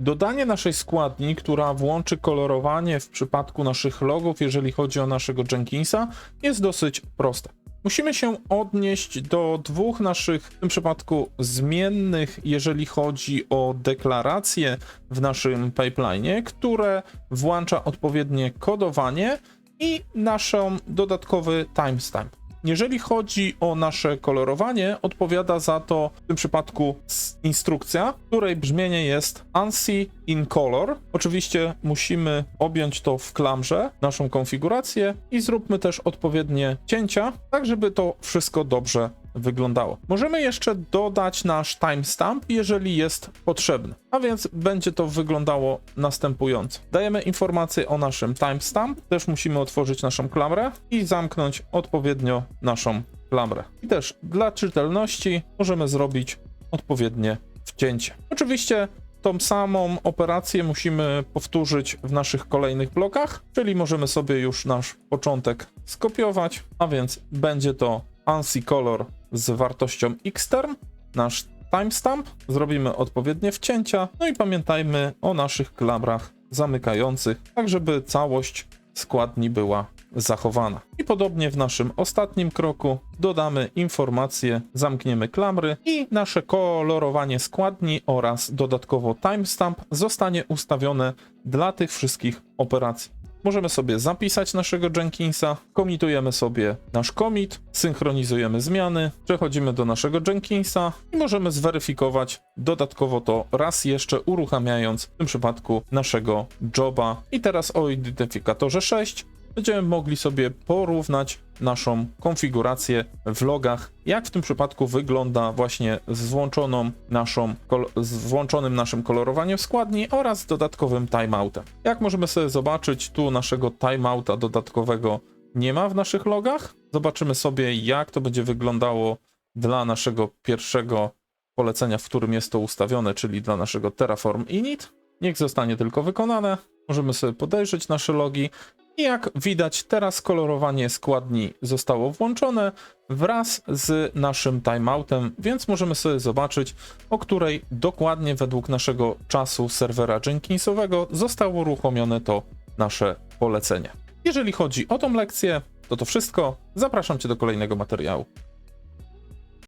Dodanie naszej składni, która włączy kolorowanie w przypadku naszych logów, jeżeli chodzi o naszego Jenkinsa, jest dosyć proste. Musimy się odnieść do dwóch naszych, w tym przypadku zmiennych, jeżeli chodzi o deklaracje w naszym pipeline, które włącza odpowiednie kodowanie i naszą dodatkowy timestamp. Jeżeli chodzi o nasze kolorowanie, odpowiada za to w tym przypadku instrukcja, której brzmienie jest ANSI in color. Oczywiście musimy objąć to w klamrze, naszą konfigurację i zróbmy też odpowiednie cięcia, tak żeby to wszystko dobrze wyglądało. Możemy jeszcze dodać nasz timestamp, jeżeli jest potrzebny. A więc będzie to wyglądało następująco. Dajemy informację o naszym timestamp, też musimy otworzyć naszą klamrę i zamknąć odpowiednio naszą klamrę. I też dla czytelności możemy zrobić odpowiednie wcięcie. Oczywiście tą samą operację musimy powtórzyć w naszych kolejnych blokach, czyli możemy sobie już nasz początek skopiować, a więc będzie to ANSI color z wartością xterm, nasz timestamp, zrobimy odpowiednie wcięcia, no i pamiętajmy o naszych klamrach zamykających, tak żeby całość składni była zachowana. I podobnie w naszym ostatnim kroku dodamy informację, zamkniemy klamry i nasze kolorowanie składni oraz dodatkowo timestamp zostanie ustawione dla tych wszystkich operacji. Możemy sobie zapisać naszego Jenkinsa, komitujemy sobie nasz commit, synchronizujemy zmiany, przechodzimy do naszego Jenkinsa i możemy zweryfikować dodatkowo to raz jeszcze uruchamiając w tym przypadku naszego joba. I teraz o identyfikatorze 6 będziemy mogli sobie porównać naszą konfigurację w logach, jak w tym przypadku wygląda właśnie z włączoną naszą, z włączonym naszym kolorowaniem składni oraz dodatkowym timeoutem. Jak możemy sobie zobaczyć, tu naszego timeouta dodatkowego nie ma w naszych logach. Zobaczymy sobie, jak to będzie wyglądało dla naszego pierwszego polecenia, w którym jest to ustawione, czyli dla naszego Terraform init. Niech zostanie tylko wykonane. Możemy sobie podejrzeć nasze logi i jak widać, teraz kolorowanie składni zostało włączone wraz z naszym timeoutem, więc możemy sobie zobaczyć, o której dokładnie według naszego czasu serwera Jenkinsowego zostało uruchomione to nasze polecenie. Jeżeli chodzi o tą lekcję, to to wszystko. Zapraszam Cię do kolejnego materiału.